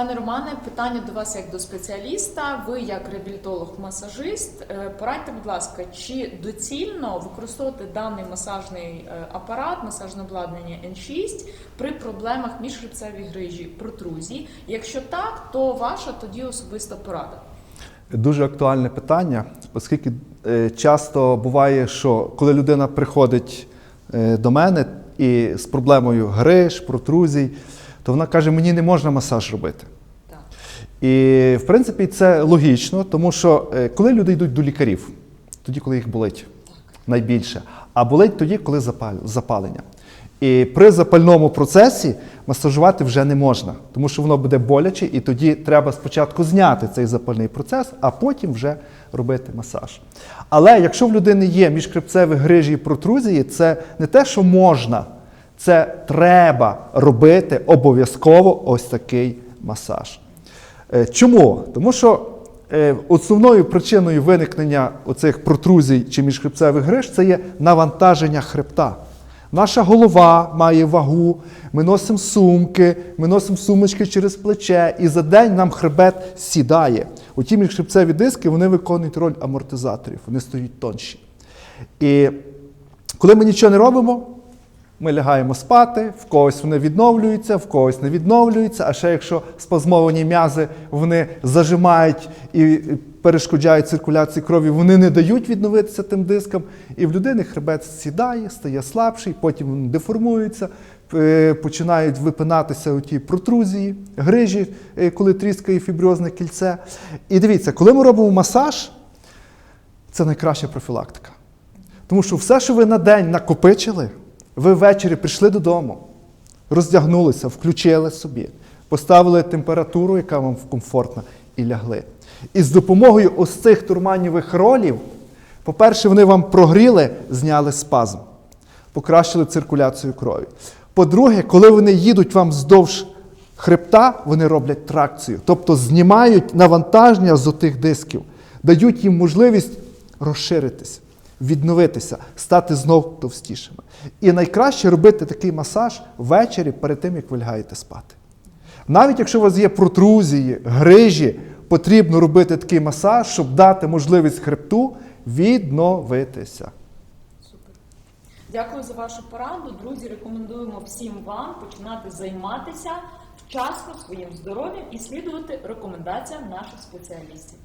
Пане Романе, питання до вас як до спеціаліста. Ви як реабілітолог-масажист. Е, Порадьте, будь ласка, чи доцільно використовувати даний масажний е, апарат, масажне обладнання N6 при проблемах міжхребцевій грижі, протрузії? Якщо так, то ваша тоді особиста порада. Дуже актуальне питання, оскільки е, часто буває, що коли людина приходить до мене і з проблемою гриж, протрузій, то вона каже, мені не можна масаж робити. І в принципі це логічно, тому що е, коли люди йдуть до лікарів, тоді, коли їх болить найбільше, а болить тоді, коли запалення. І при запальному процесі масажувати вже не можна, тому що воно буде боляче, і тоді треба спочатку зняти цей запальний процес, а потім вже робити масаж. Але якщо в людини є міжхребцеві грижі і протрузії, це не те, що можна, це треба робити обов'язково ось такий масаж. Е, Чому? Тому що е, основною причиною виникнення оцих протрузій чи міжхребцевих гриж це є навантаження хребта. Наша голова має вагу, ми носимо сумки, ми носимо сумочки через плече, і за день нам хребет сідає. Оті міжхребцеві диски вони виконують роль амортизаторів, вони стають тонші. І коли ми нічого не робимо, ми лягаємо спати, в когось вони відновлюються, в когось не відновлюються, а ще якщо спазмовані м'язи вони зажимають і перешкоджають циркуляції крові, вони не дають відновитися тим дискам, і в людини хребет сідає, стає слабший, потім він деформується, е, починають випинатися оті протрузії, грижі, е, коли тріскає фіброзне кільце. І дивіться, коли ми робимо масаж, це найкраща профілактика. Тому що все, що ви на день накопичили, ви ввечері прийшли додому, роздягнулися, включили собі, поставили температуру, яка вам комфортна, і лягли. І з допомогою ось цих турманівих ролів, по-перше, вони вам прогріли, зняли спазм, покращили циркуляцію крові. По-друге, коли вони їдуть вам вздовж хребта, вони роблять тракцію, тобто знімають навантаження з отих дисків, дають їм можливість розширитися, відновитися, стати знов товстішими. І найкраще робити такий масаж ввечері перед тим, як ви лягаєте спати. Навіть якщо у вас є протрузії, грижі, потрібно робити такий масаж, щоб дати можливість хребту відновитися. Дякую за вашу пораду. Друзі, рекомендуємо всім вам починати займатися вчасно своїм здоров'ям і слідувати рекомендаціям наших спеціалістів.